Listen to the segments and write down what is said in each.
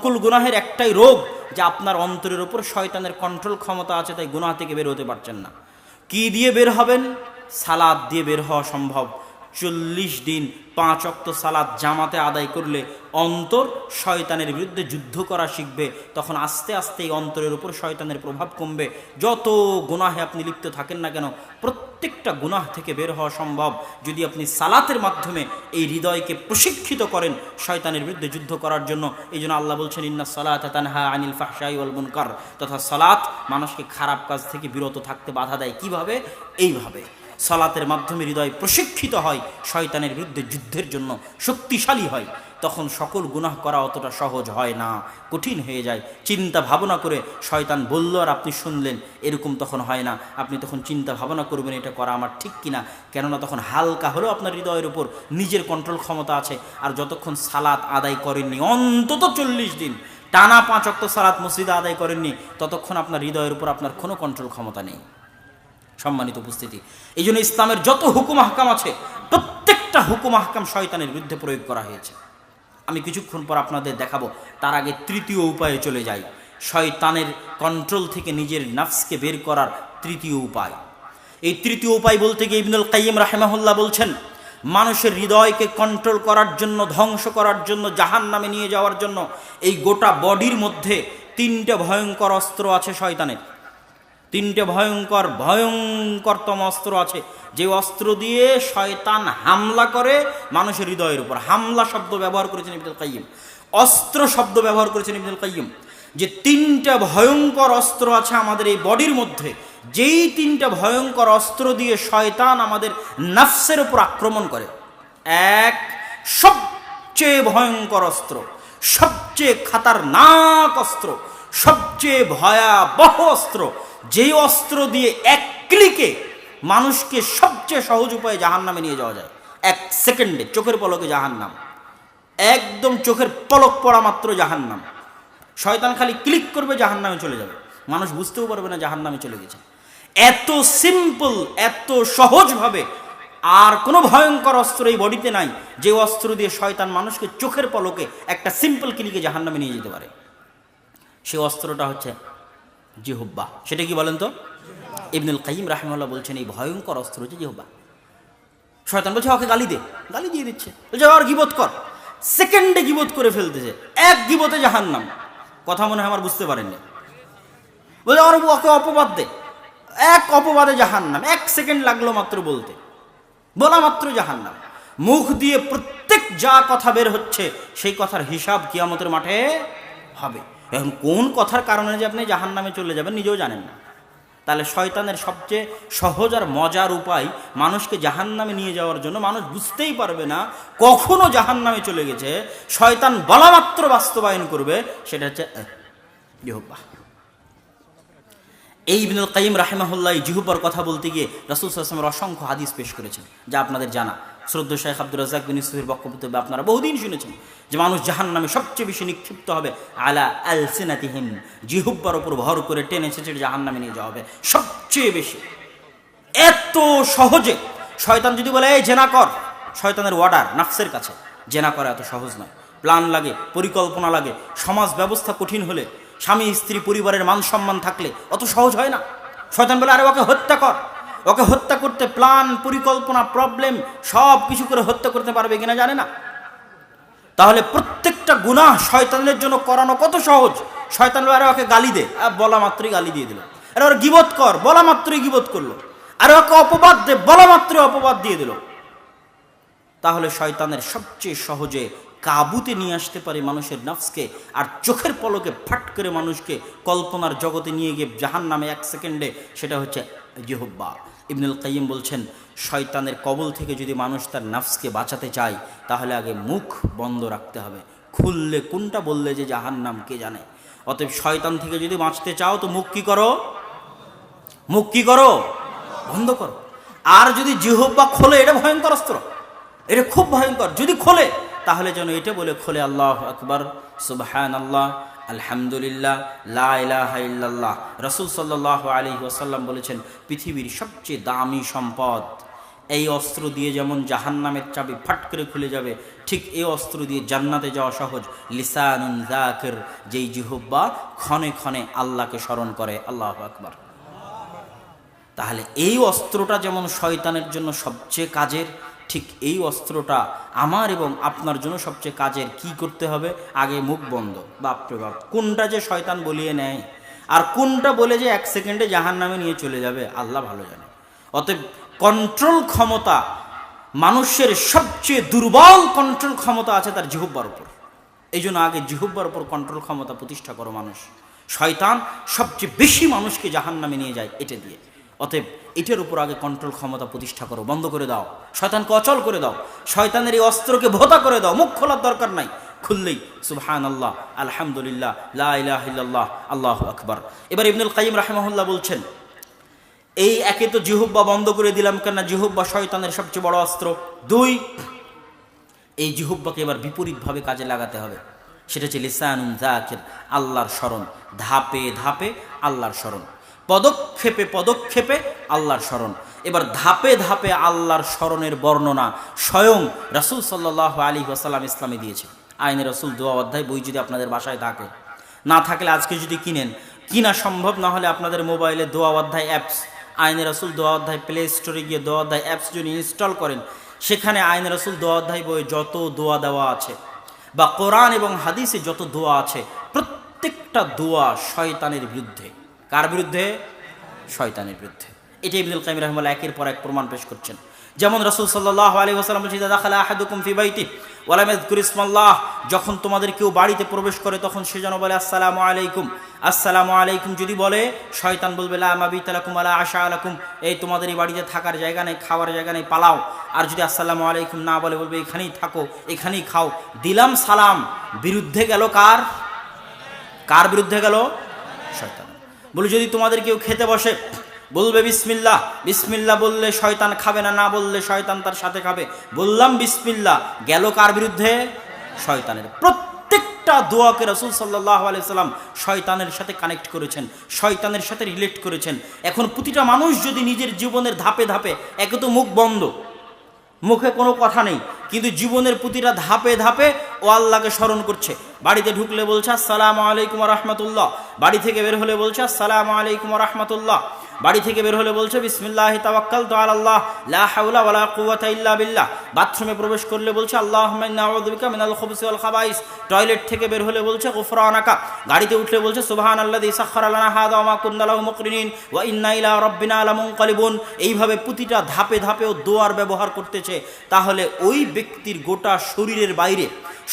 সকল গুনাহের একটাই রোগ যে আপনার অন্তরের উপর শয়তানের কন্ট্রোল ক্ষমতা আছে, তাই গুনাহ থেকে বের হতে পারছেন না। কি দিয়ে বের হবেন? সালাদ দিয়ে বের হওয়া সম্ভব। চল্লিশ দিন পাঁচ অক্ত সালাদ জামাতে আদায় করলে অন্তর শয়তানের বিরুদ্ধে যুদ্ধ করা শিখবে। তখন আস্তে আস্তে এই অন্তরের উপর শয়তানের প্রভাব কমবে। যত গুনাহে আপনি লিপ্ত থাকেন না কেন, প্রত্যেকটা গুনাহ থেকে বের হওয়া সম্ভব। যদি আপনি সালাতের মাধ্যমে এই হৃদয়কে প্রশিক্ষিত করেন শয়তানের বিরুদ্ধে যুদ্ধ করার জন্য, এই জন্য আল্লাহ বলছেন, ইন্না সালাত তানহা আনিল ফাহশাই ওয়াল তথা সালাত মানুষকে খারাপ কাজ থেকে বিরত থাকতে বাধা দেয়। কীভাবে? এইভাবে। সালাতের মাধ্যমে হৃদয় প্রশিক্ষিত হয়, শয়তানের বিরুদ্ধে যুদ্ধের জন্য শক্তিশালী হয়। তখন সকল গুনাহ করা অতটা সহজ হয় না, কঠিন হয়ে যায়। চিন্তা ভাবনা করে শয়তান বলল, আর আপনি শুনলেন? এরকম তখন হয় না। আপনি তখন চিন্তা ভাবনা করবেন, এটা করা আমার ঠিক কিনা? কেননা তখন হালকা হলেও আপনার হৃদয়ের উপর নিজের কন্ট্রোল ক্ষমতা আছে। আর যতক্ষণ সালাত আদায় করেননি, অন্তত চল্লিশ দিন, টানা পাঁচ অক্ত সালাত মসজিদে আদায় করেননি, ততক্ষণ আপনার হৃদয়ের উপর আপনার কোনো কন্ট্রোল ক্ষমতা নেই। সম্মানিত উপস্থিতি। এই জন্য ইসলামের যত হুকুম আহকাম আছে, প্রত্যেকটা হুকুম আহকাম শয়তানের বিরুদ্ধে প্রয়োগ করা হয়েছে। আমি কিছুক্ষণ পর আপনাদের দেখাবো, তার আগে তৃতীয় উপায়ে চলে যাই। শয়তানের কন্ট্রোল থেকে নিজের নাফসকে বের করার তৃতীয় উপায়। এই তৃতীয় উপায় বলতে গিয়ে ইবনুল কাইম রাহেমাহুল্লাহ বলছেন, মানুষের হৃদয়কে কন্ট্রোল করার জন্য, ধ্বংস করার জন্য জাহান নামে নিয়ে যাওয়ার জন্য এই গোটা বডির মধ্যে তিনটে ভয়ঙ্কর অস্ত্র আছে শয়তানের। তিনটে ভয়ঙ্কর, ভয়ঙ্করতম অস্ত্র আছে। যে অস্ত্র দিয়ে শয়তান হামলা করে মানুষের হৃদয়ের উপর। হামলা শব্দ ব্যবহার করেছেন ইবনুল কাইম অস্ত্র শব্দ ব্যবহার করেছেন ইবনুল কাইম যে তিনটা ভয়ঙ্কর অস্ত্র আছে আমাদের এই বডির মধ্যে, যেই তিনটা ভয়ঙ্কর অস্ত্র দিয়ে শয়তান আমাদের নাফসের উপর আক্রমণ করে। এক, সবচেয়ে ভয়ঙ্কর অস্ত্র, সবচেয়ে খাতারনাক অস্ত্র, সবচেয়ে ভয়াবহ অস্ত্র যেই অস্ত্র দিয়ে এক ক্লিকে মানুষকে সবচেয়ে সহজ উপায়ে জাহান নামে নিয়ে যাওয়া যায়। এক সেকেন্ডে চোখের পলকে জাহান নাম একদম চোখের পলক পড়া মাত্র জাহান নাম শয়তান খালি ক্লিক করবে জাহান নামে চলে যাবে। মানুষ বুঝতেও পারবে না জাহান নামে চলে গেছে। এত সিম্পল এত সহজভাবে আর কোনো ভয়ঙ্কর অস্ত্র এই বডিতে নাই যে অস্ত্র দিয়ে শয়তান মানুষকে চোখের পলকে একটা সিম্পল ক্লিকে জাহান নামে নিয়ে যেতে পারে। সে অস্ত্রটা হচ্ছে জিহুব্বা। সেটা কি বলেন তো? ইবনুল কাইম রাহমাল্লাহ বলছেন, এই ভয়ঙ্কর অস্ত্র হচ্ছে জিহুব্বা। শয়তান বলছে, ওকে গালি দে। গালি দিয়ে দিচ্ছে। বলছে, আর গিবোধ কর। সেকেন্ডে গিবোধ করে ফেলতেছে। এক গিবতে জাহান্নাম। কথা মনে হয় আমার বুঝতে পারেননি। বলছে, আর ওকে অপবাদ দে। এক অপবাদে জাহান্নাম। এক সেকেন্ড লাগল মাত্র বলতে। বলা মাত্র জাহান্নাম। মুখ দিয়ে প্রত্যেক যা কথা বের হচ্ছে, সেই কথার হিসাব কিয়ামতের মাঠে হবে। এখন কোন কথার কারণে যে আপনি জাহান নামে চলে যাবেন নিজেও জানেন না। তাহলে শয়তানের সবচেয়ে সহজ আর মজার উপায় মানুষকে জাহান নামে নিয়ে যাওয়ার জন্য মানুষ বুঝতেই পারবে না কখনো জাহান নামে চলে গেছে, শয়তান বলা মাত্র বাস্তবায়ন করবে, সেটা হচ্ছে জিহুব্বা। এই ইবনুল কাইম রাহেমাহুল্লাহ জিহুব্বার কথা বলতে গিয়ে রাসুল সাল্লামের অসংখ্য হাদিস পেশ করেছেন, যা আপনাদের জানা। শ্রদ্ধ শেখ আব্দুল রাজাক বিন ইসুফের বক্তব্য আপনারা। বহুদিন শুনেছেন যে মানুষ জাহান নামে সবচেয়ে বেশি নিক্ষিপ্ত হবে আলা আল সিনাতিহিম জিহুব্বার ওপর ভর করে টেনে এসেছে জাহান নামে নিয়ে যাওয়া হবে। সবচেয়ে বেশি। এত সহজে শয়তান যদি বলে, এই জেনা কর। শয়তানের ওয়ার্ডার নাফসের কাছে। জেনা করা এত সহজ নয়। প্ল্যান লাগে, পরিকল্পনা লাগে, সমাজ ব্যবস্থা কঠিন হলে, স্বামী, স্ত্রী, পরিবারের মান সম্মান থাকলে অত সহজ হয় না। শয়তান বলে, আরে ওকে হত্যা কর। ওকে হত্যা করতে প্ল্যান পরিকল্পনা প্রবলেম সব কিছু করে হত্যা করতে পারবে কিনা জানে না? তাহলে প্রত্যেকটা গুনাহ শয়তানের জন্য করানো কত সহজ? শয়তান আরে ওকে গালি দে। বলা মাত্রই গালি দিয়ে দিল। আরে ওর গিবত কর। বলা মাত্রই গিবত করল। আরে ওকে অপবাদ দে। বলা মাত্রই অপবাদ দিয়ে দিল। তাহলে শয়তানের সবচেয়ে সহজে কাবুতে নিয়ে আসতে পারে মানুষের নফসকে আর চোখের পলকে ফাট করে মানুষকে কল্পনার জগতে নিয়ে গিয়ে জাহান নামে এক সেকেন্ডে সেটা হচ্ছে জিহব্বা ইবনুল কাইম বলছেন, শয়তানের কবল থেকে যদি মানুষ তার নাফসকে বাঁচাতে চায়, তাহলে আগে মুখ বন্ধ রাখতে হবে। খুললে কোনটা বললে যে জাহান নাম কে জানে? অতএব শয়তান থেকে যদি বাঁচতে চাও, তো মুখ কি করো? মুখ কি করো? বন্ধ করো। আর যদি জিহব্বা খোলে, এটা ভয়ঙ্কর অস্ত্র। এটা খুব ভয়ঙ্কর। যদি খোলে তাহলে যেন এটা বলে খোলে, আল্লাহ আকবর সুবহান আল্লাহ আলহামদুলিল্লাহ লাহ রসুল সাল্লাহ আলী ওসাল্লাম বলেছেন, পৃথিবীর সবচেয়ে দামি সম্পদ এই অস্ত্র দিয়ে যেমন জাহান্নামের চাবি ফাট করে খুলে যাবে, ঠিক এই অস্ত্র দিয়ে জান্নাতে যাওয়া সহজ। লিসানুন জাকির যেই জিহুব্বা ক্ষণে ক্ষণে আল্লাহকে স্মরণ করে, আল্লাহ আকবর। তাহলে এই অস্ত্রটা যেমন শয়তানের জন্য সবচেয়ে কাজের ঠিক এই অস্ত্রটা আমার এবং আপনার জন্য সবচেয়ে কাজের কি করতে হবে? আগে মুখ বন্ধ। বাপরে বাপ, কোনটা যে শয়তান বলিয়ে নেয়? আর কোনটা বলে যে এক সেকেন্ডে জাহান নামে নিয়ে চলে যাবে? আল্লাহ ভালো জানে। অতএব কন্ট্রোল ক্ষমতা মানুষের সবচেয়ে দুর্বল কন্ট্রোল ক্ষমতা আছে তার জিহুব্বার উপর। এই জন্য আগে জিহুব্বার উপর কন্ট্রোল ক্ষমতা প্রতিষ্ঠা করো মানুষ। শয়তান সবচেয়ে বেশি মানুষকে জাহান নামে নিয়ে যায় এটা দিয়ে। অতএব এটার উপর আগে কন্ট্রোল ক্ষমতা প্রতিষ্ঠা করো, বন্ধ করে দাও। শয়তানকে অচল করে দাও। শয়তানের এই অস্ত্রকে ভোতা করে দাও। মুখ খোলার দরকার নাই। খুললেই সুবহান আল্লাহ আলহামদুলিল্লাহ লাহ আল্লাহ আকবর। এবার ইবনুল কাইম রাহেমাহুল্লাহ বলছেন, এই একে তো জিহুব্বা বন্ধ করে দিলাম কেন জিহুব্বা শয়তানের সবচেয়ে বড় অস্ত্র। দুই, এই জিহুব্বাকে এবার বিপরীতভাবে কাজে লাগাতে হবে। সেটা হচ্ছে লিসানুন জাকির আল্লাহর স্মরণ। ধাপে ধাপে আল্লাহর স্মরণ। পদক্ষেপে পদক্ষেপে আল্লাহর স্মরণ। এবার ধাপে ধাপে আল্লাহর স্মরণের বর্ণনা স্বয়ং রাসুল সাল্লাহ আলী ওসাল্লাম ইসলামে দিয়েছে। আইনে রসুল দোয়া অধ্যায়, বই যদি আপনাদের বাসায় থাকে। না থাকলে আজকে যদি কিনেন, কিনা সম্ভব না হলে আপনাদের মোবাইলে দোয়া অধ্যায় অ্যাপস আইনে রসুল দোয়া অধ্যায় প্লে স্টোরে গিয়ে দোয়া অধ্যায় অ্যাপস যদি ইনস্টল করেন, সেখানে আইনে রসুল দোয়া অধ্যায় বই যত দোয়া দেওয়া আছে বা কোরআন এবং হাদিসে যত দোয়া আছে, প্রত্যেকটা দোয়া শয়তানের বিরুদ্ধে। কার বিরুদ্ধে? শয়তানের বিরুদ্ধে। এটা ইবনুল কাইম রহমাল্লাহ একের পর এক প্রমাণ পেশ করছেন। যেমন রসুল সাল্লাহ আলী ওসালাম দাদা যখন তোমাদের কেউ বাড়িতে প্রবেশ করে, তখন সে যেন বলে, আসসালামু আলাইকুম। আসসালামু আলাইকুম। যদি বলে, শয়তান বলবে, লা মাবি তালাকুম আলা আশা আলাকুম এই তোমাদের এই বাড়িতে থাকার জায়গা নেই, খাওয়ার জায়গা নেই, পালাও। আর যদি আসসালামু আলাইকুম না বলে, বলবে, এখানেই থাকো, এখানেই খাও। দিলাম সালাম। বিরুদ্ধে গেল কার? কার বিরুদ্ধে গেল? শয়তান। বলে, যদি তোমাদের কেউ খেতে বসে, বলবে বিসমিল্লা বিসমিল্লা বললে শয়তান খাবে না না বললে শয়তান তার সাথে খাবে। বললাম বিসমিল্লা গেল কার বিরুদ্ধে? শয়তানের। প্রত্যেকটা দোয়াকে রসুল সাল্লাহ আলাইসাল্লাম শয়তানের সাথে কানেক্ট করেছেন, শয়তানের সাথে রিলেট করেছেন। এখন প্রতিটা মানুষ যদি নিজের জীবনের ধাপে ধাপে, একে তো মুখ বন্ধ, মুখে কোনো কথা নেই, কিন্তু জীবনের প্রতিটা ধাপে ধাপে ও আল্লাহকে স্মরণ করছে। বাড়িতে ঢুকলে বলছে আসসালাম আলাইকুম রহমতুল্লাহ। বাড়ি থেকে বের হলে বলছে আসসালাম আলাইকুম রহমতুল্লাহ। বাড়ি থেকে বের হলে বলছে, বিসমিল্লাহ তাওয়াক্কাল তো আল্লাহ লা হাওলা ওয়ালা কুওয়াতা ইল্লা বিল্লাহ। বাথরুমে প্রবেশ করলে বলছে, আল্লাহুম্মা ইন্না আউযু বিকা মিনাল খুবুসি ওয়াল খাবাইস। টয়লেট থেকে বের হলে বলছে, গুফরানাকা। গাড়িতে উঠলে বলছে, সুবহানাল্লাযী সাখখারা লানা হাযা ওয়া মা কুন্না লাহু মুকরিনিন ওয়া ইন্না ইলা রাব্বিনা লামুনকালিবুন। এইভাবে প্রতিটা ধাপে ধাপেও দোয়ার ব্যবহার করতেছে। তাহলে ওই ব্যক্তির গোটা শরীরের বাইরে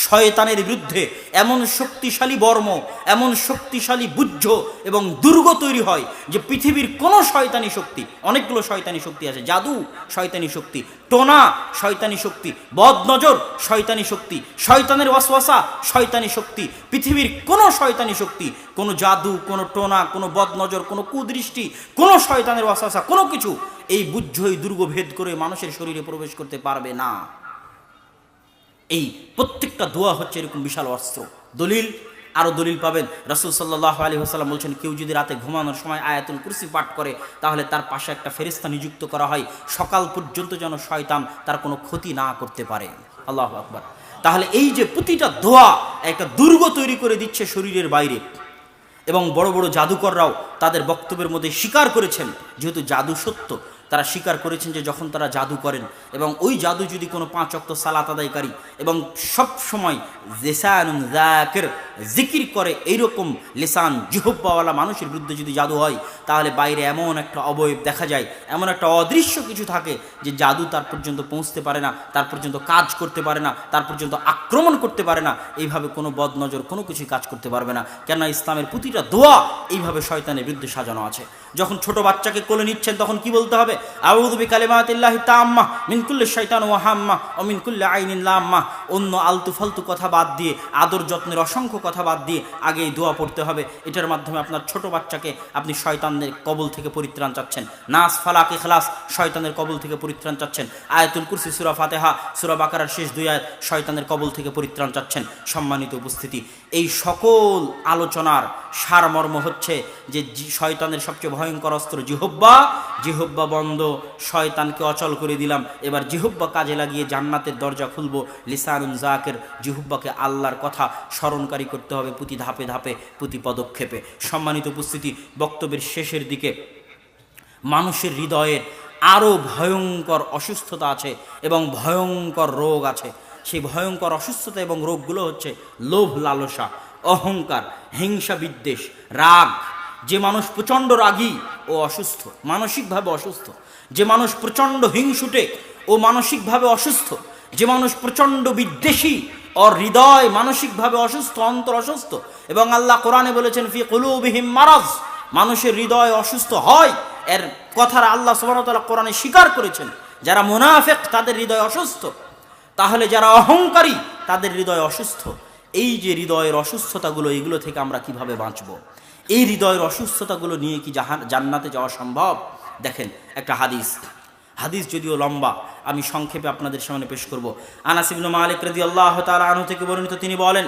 শয়তানের বিরুদ্ধে এমন শক্তিশালী বর্ম, এমন শক্তিশালী বুজ্জ এবং দুর্গ তৈরি হয় যে পৃথিবীর কোনো শয়তানি শক্তি, অনেকগুলো শয়তানি শক্তি আছে। জাদু, শয়তানি শক্তি। টোনা, শয়তানি শক্তি। বদনজর, শয়তানি শক্তি। শয়তানের ওয়াসওয়াসা, শয়তানি শক্তি। পৃথিবীর কোনো শয়তানি শক্তি, কোনো জাদু, কোনো টোনা, কোনো বদনজর, কোনো কুদৃষ্টি, কোনো শয়তানের ওয়াসওয়াসা, কোনো কিছু এই এই দুর্গ ভেদ করে মানুষের শরীরে প্রবেশ করতে পারবে না। এই প্রত্যেকটা দোয়া হচ্ছে এরকম বিশাল অস্ত্র। দলিল আরও দলিল পাবেন। রসুল সাল্লাহ আলী হাসাল্লাম বলছেন, কেউ যদি রাতে ঘুমানোর সময় আয়াতুল কুরসি পাঠ করে, তাহলে তার পাশে একটা ফেরিস্তা নিযুক্ত করা হয়। সকাল পর্যন্ত যেন শয়তান তার কোনো ক্ষতি না করতে পারে। আল্লাহ আকবর। তাহলে এই যে প্রতিটা দোয়া একটা দুর্গ তৈরি করে দিচ্ছে শরীরের বাইরে, এবং বড় বড় জাদুকররাও তাদের বক্তব্যের মধ্যে স্বীকার করেছেন, যেহেতু জাদু সত্য তারা স্বীকার করেছেন যে যখন তারা জাদু করেন এবং ওই জাদু যদি কোনো পাঁচ অক্ত সালাত আদায়কারী এবং সব সময় জেসান জাকের জিকির করে এইরকম লেসান জিহব্বাওয়ালা মানুষের বিরুদ্ধে যদি জাদু হয়, তাহলে বাইরে এমন একটা অবয়ব দেখা যায়, এমন একটা অদৃশ্য কিছু থাকে যে জাদু তার পর্যন্ত পৌঁছতে পারে না, তার পর্যন্ত কাজ করতে পারে না, তার পর্যন্ত আক্রমণ করতে পারে না, এইভাবে কোনো বদনজর কোনো কিছুই কাজ করতে পারবে না। কেননা ইসলামের প্রতিটা দোয়া এইভাবে শয়তানের বিরুদ্ধে সাজানো আছে। যখন ছোট বাচ্চাকে কোলে নিচ্ছেন, তখন কি বলতে হবে? আউযু বিকালিমাতিল্লাহি তাম্মা মিন কুল্লি শাইতান ওয়া হাম্মা ও মিন কুল্লি আইনিন লাম্মা। অন্য আলতু ফালতু কথা বাদ দিয়ে, আদর যত্নের অসংখ্য কথা বাদ দিয়ে আগে দোয়া পড়তে হবে। এটার মাধ্যমে আপনার ছোট বাচ্চাকে আপনি শয়তানদের কবল থেকে পরিত্রাণ চাচ্ছেন। নাস ফালাক ইখলাস, শয়তানের কবল থেকে পরিত্রাণ চাচ্ছেন। আয়াতুল কুরসি, সূরা ফাতিহা, সূরা বাকারার শেষ দুই আয়াত, শয়তানের কবল থেকে পরিত্রাণ চাচ্ছেন। সম্মানিত উপস্থিতি, এই সকল আলোচনার সারমর্ম হচ্ছে যে শয়তানের সবচেয়ে ভয়ঙ্কর অস্ত্র জিহব্বা জিহব্বা বন্ধ, শয়তানকে অচল করে দিলাম। এবার জিহব্বা কাজে লাগিয়ে জান্নাতের দরজা খুলব। লিসান লিসানুন জাকের জিহুব্বাকে আল্লাহর কথা স্মরণকারী করতে হবে প্রতি ধাপে ধাপে প্রতি পদক্ষেপে। সম্মানিত উপস্থিতি, বক্তব্যের শেষের দিকে মানুষের হৃদয়ের আরও ভয়ঙ্কর অসুস্থতা আছে এবং ভয়ঙ্কর রোগ আছে। সেই ভয়ঙ্কর অসুস্থতা এবং রোগগুলো হচ্ছে লোভ লালসা। অহংকার, হিংসা, বিদ্বেষ, রাগ। যে মানুষ প্রচণ্ড রাগী ও অসুস্থ, মানসিকভাবে অসুস্থ। যে মানুষ প্রচণ্ড হিংসুটে ও মানসিকভাবে অসুস্থ। যে মানুষ প্রচণ্ড বিদ্বেষী ওর হৃদয় মানসিকভাবে অসুস্থ, অন্তর অসুস্থ। এবং আল্লাহ কোরআনে বলেছেন, ফি কলুবিহিম মারাজ। মানুষের হৃদয় অসুস্থ হয়, এর কথার আল্লাহ সুবাহতাল্লাহ কোরআনে স্বীকার করেছেন। যারা মোনাফেক, তাদের হৃদয় অসুস্থ। তাহলে যারা অহংকারী, তাদের হৃদয় অসুস্থ। এই যে হৃদয়ের অসুস্থতাগুলো, এগুলো থেকে আমরা কীভাবে বাঁচব? এই হৃদয়ের অসুস্থতাগুলো নিয়ে কি জাহান, জান্নাতে যাওয়া সম্ভব? দেখেন, একটা হাদিস। হাদিস যদিও লম্বা, আমি সংক্ষেপে আপনাদের সামনে পেশ করব। আনাসিবনু মালিক রদি আল্লাহ তালা আনু থেকে বর্ণিত তিনি বলেন,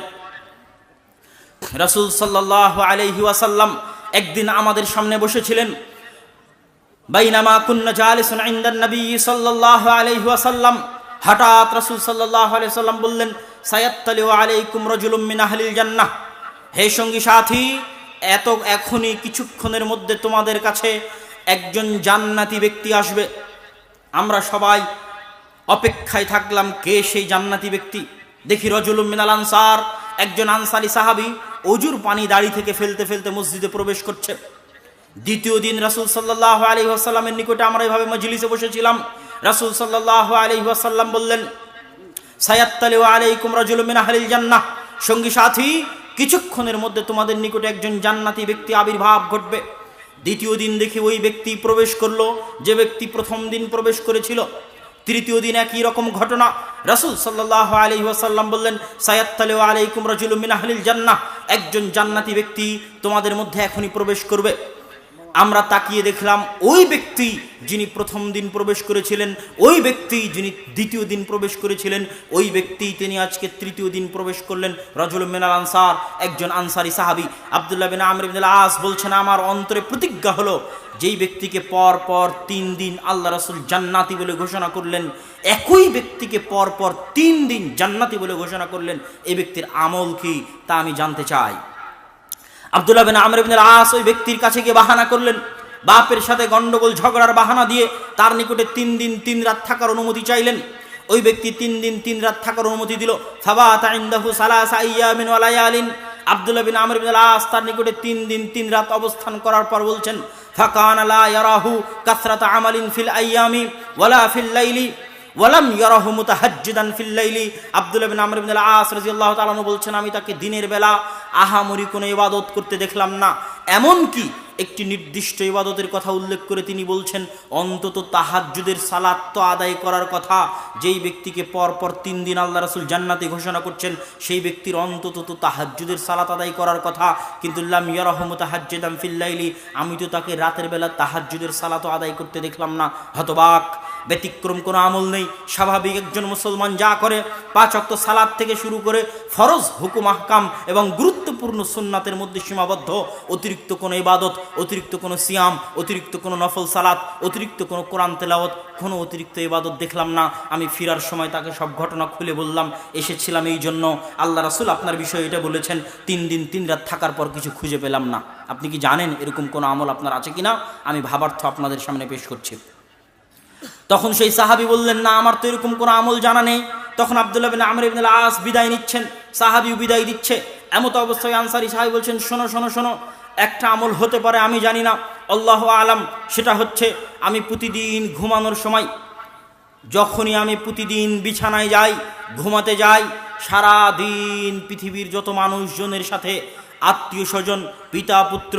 রসুল সাল্লাহ আলহি ওয়াসাল্লাম একদিন আমাদের সামনে বসেছিলেন, বাইনামা কুন্না ইনদান নবী সাল্লাল্লাহু আলাইহি ওয়াসাল্লাম। হঠাৎ রাসূল সাল্লাল্লাহু আলাইহি সাল্লাম বললেন সায়াত্তালিউ আলাইকুম রাজুলুম মিন আহলিল হে সঙ্গী সাথী, এত এখনই কিছুক্ষণের মধ্যে তোমাদের কাছে একজন জান্নাতি ব্যক্তি আসবে। আমরা সবাই অপেক্ষায় থাকলাম, কে সেই জান্নাতি ব্যক্তি? দেখি রজুলুম মিনাল আনসার, একজন আনসারি সাহাবি অজুর পানি দাড়ি থেকে ফেলতে ফেলতে মসজিদে প্রবেশ করছে। দ্বিতীয় দিন রাসুল সাল্লাহ আলী আসাল্লামের নিকটে আমরা এভাবে মজলিসে বসেছিলাম। রাসুল সাল্লাহ আলী আসাল্লাম বললেন সায়াত্তালে আলাইকুম রাজুল মিন আহলিল জান্নাহ। সঙ্গী সাথী, কিছুক্ষণের মধ্যে তোমাদের নিকটে একজন জান্নাতি ব্যক্তি আবির্ভাব ঘটবে। দ্বিতীয় দিন দেখি ওই ব্যক্তি প্রবেশ করল, যে ব্যক্তি প্রথম দিন প্রবেশ করেছিল। তৃতীয় দিন একই রকম ঘটনা। রাসুল সাল্লাহ আলী ওয়াসাল্লাম বললেন সায়াত্তালে আলাইকুম রাজুল মিন আহলিল জান্নাহ। একজন জান্নাতি ব্যক্তি তোমাদের মধ্যে এখনই প্রবেশ করবে। আমরা তাকিয়ে দেখলাম ওই ব্যক্তি যিনি প্রথম দিন প্রবেশ করেছিলেন, ওই ব্যক্তি যিনি দ্বিতীয় দিন প্রবেশ করেছিলেন, ওই ব্যক্তি তিনি আজকে তৃতীয় দিন প্রবেশ করলেন, রজুল মিনাল আনসার, একজন আনসারি সাহাবি। আবদুল্লাহ বিন আমর বিন আস বলছেন, আমার অন্তরে প্রতিজ্ঞা হলো, যেই ব্যক্তিকে পর পর তিন দিন আল্লাহ রসুল জান্নাতি বলে ঘোষণা করলেন, একই ব্যক্তিকে পর পর তিন দিন জান্নাতি বলে ঘোষণা করলেন এই ব্যক্তির আমল কি তা আমি জানতে চাই। আবদুল্লাহ বিন আমর বিন আস ওই ব্যক্তির কাছে গিয়ে বাহানা করলেন। বাপের সাথে গন্ডগোল, ঝগড়ার বাহানা দিয়ে তার নিকটে তিন দিন, তিন রাত থাকার অনুমতি চাইলেন। ওই ব্যক্তি তিন দিন, তিন রাত থাকার অনুমতি দিল। লায়ালিন। আবদুল্লাহ বিন আমর বিন আস তার নিকটে তিন দিন, তিন রাত অবস্থান করার পর বলছেন, ফাকান ইয়ারাহু আমালিন ফিল ওয়ালাম লাইলি। বলছেন, আমি তাকে দিনের বেলা আহামরি কোনো ইবাদত করতে দেখলাম না। এমন কি? একটি নির্দিষ্ট ইবাদতের কথা উল্লেখ করে তিনি বলছেন, অন্তত তাহাজ্জুদের সালাত তো আদায় করার কথা। যেই ব্যক্তিকে পর পর তিন দিন আল্লাহ রাসূল জান্নাতে ঘোষণা করছেন, সেই ব্যক্তির অন্তত তো তাহাজ্জুদের সালাত আদায় করার কথা। কিন্তু লাম ইয়ারাহু মুতাহাজ্জিদান ফিল লাইলি, আমি তো তাকে রাতের বেলা তাহাজ্জুদের সালাত আদায় করতে দেখলাম না। হতবাক! ব্যতিক্রম কোনো আমল নেই। স্বাভাবিক একজন মুসলমান যা করে, পাঁচ অক্ত সালাদ থেকে শুরু করে ফরজ হুকুম, আহকাম এবং গুরুত্বপূর্ণ সুন্নাতের মধ্যে সীমাবদ্ধ। অতিরিক্ত কোনো ইবাদত, অতিরিক্ত কোনো সিয়াম, অতিরিক্ত কোনো নফল সালাত, অতিরিক্ত কোনো কোরআন তেলাওয়াত, কোনো অতিরিক্ত ইবাদত দেখলাম না। আমি ফিরার সময় তাকে সব ঘটনা খুলে বললাম, এসেছিলাম এই জন্য। আল্লাহ রাসুল আপনার বিষয়ে এটা বলেছেন, তিন দিন, তিন রাত থাকার পর কিছু খুঁজে পেলাম না। আপনি কি জানেন এরকম কোনো আমল আপনার আছে কিনা? আমি ভাবার্থ আপনাদের সামনে পেশ করছি। তখন সেই সাহাবি বললেন, না, আমার তো এরকম কোনো আমল জানা নেই। তখন আবদুল্লাহ বিন আমর ইবনুল আস বিদায় নিচ্ছেন, সাহাবিও বিদায় দিচ্ছে। এমত অবস্থায় আনসারি সাহাবি বলছেন, শোনো শোনো শোনো, একটা আমল হতে পারে, আমি জানি না। আল্লাহ আলাম, সেটা হচ্ছে আমি প্রতিদিন ঘুমানোর সময়, যখনই আমি প্রতিদিন বিছানায় যাই, ঘুমাতে যাই সারা দিন পৃথিবীর যত মানুষজনের সাথে আত্মীয় স্বজন, পিতা, পুত্র,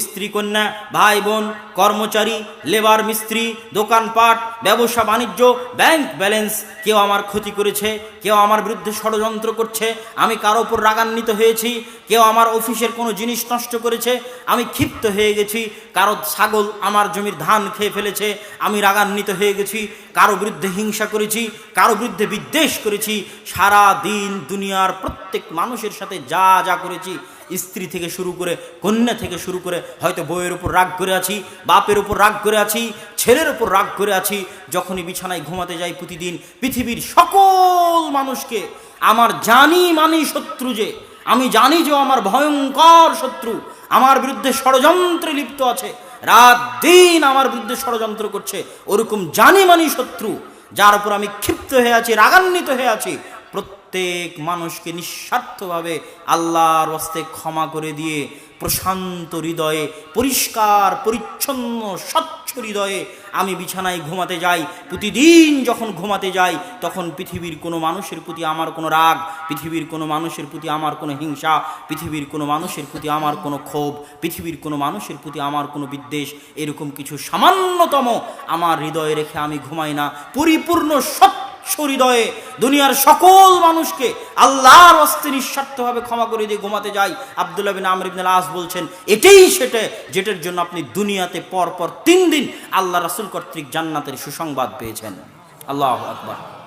স্ত্রী, কন্যা, ভাই, বোন, কর্মচারী, লেবার, মিস্ত্রি, দোকানপাট, ব্যবসা, বাণিজ্য, ব্যাংক ব্যালেন্স। কেউ আমার ক্ষতি করেছে, কেউ আমার বিরুদ্ধে ষড়যন্ত্র করছে, আমি কারও ওপর রাগান্বিত হয়েছি, কেউ আমার অফিসের কোনো জিনিস নষ্ট করেছে, আমি ক্ষিপ্ত হয়ে গেছি, কারও ছাগল আমার জমির ধান খেয়ে ফেলেছে, আমি রাগান্বিত হয়ে গেছি, কারও বিরুদ্ধে হিংসা করেছি, কারও বিরুদ্ধে বিদ্বেষ করেছি, সারা দিন দুনিয়ার প্রত্যেক মানুষের সাথে যা যা করেছি স্ত্রী থেকে শুরু করে কন্যা থেকে শুরু করে হয়তো বইয়ের উপর রাগ করে আছি, বাপের উপর রাগ করে আছি, ছেলের উপর রাগ করে আছি, যখনই বিছানায় ঘুমাতে যাই প্রতিদিন পৃথিবীর সকল মানুষকে, আমার জানি মানি শত্রু যে, আমি জানি যে আমার ভয়ঙ্কর শত্রু, আমার বিরুদ্ধে ষড়যন্ত্রে লিপ্ত আছে, রাত দিন আমার বিরুদ্ধে ষড়যন্ত্র করছে, ওরকম জানি মানি শত্রু, যার উপর আমি ক্ষিপ্ত হয়ে আছি, রাগান্বিত হয়ে আছি, প্রত্যেক মানুষকে নিঃস্বার্থভাবে আল্লাহর হস্তে ক্ষমা করে দিয়ে প্রশান্ত হৃদয়ে, পরিষ্কার, পরিচ্ছন্ন, স্বচ্ছ হৃদয়ে আমি বিছানায় ঘুমাতে যাই। প্রতিদিন যখন ঘুমাতে যাই, তখন পৃথিবীর কোনো মানুষের প্রতি আমার কোনো রাগ, পৃথিবীর কোনো মানুষের প্রতি আমার কোনো হিংসা, পৃথিবীর কোনো মানুষের প্রতি আমার কোনো ক্ষোভ, পৃথিবীর কোনো মানুষের প্রতি আমার কোনো বিদ্বেষ, এরকম কিছু সামান্যতম আমার হৃদয়ে রেখে আমি ঘুমাই না। পরিপূর্ণ সত্য হৃদয়ে দুনিয়ার সকল মানুষকে আল্লাহর অস্তে নিঃস্বার্থভাবে ক্ষমা করে দিয়ে ঘুমাতে যাই। আবদুল্লাহ বিন আমর ইবিন আস বলছেন, এটাই সেটা যেটার জন্য আপনি দুনিয়াতে পর পর তিন দিন আল্লাহ রাসুল কর্তৃক জান্নাতের সুসংবাদ পেয়েছেন। আল্লাহ আকবার।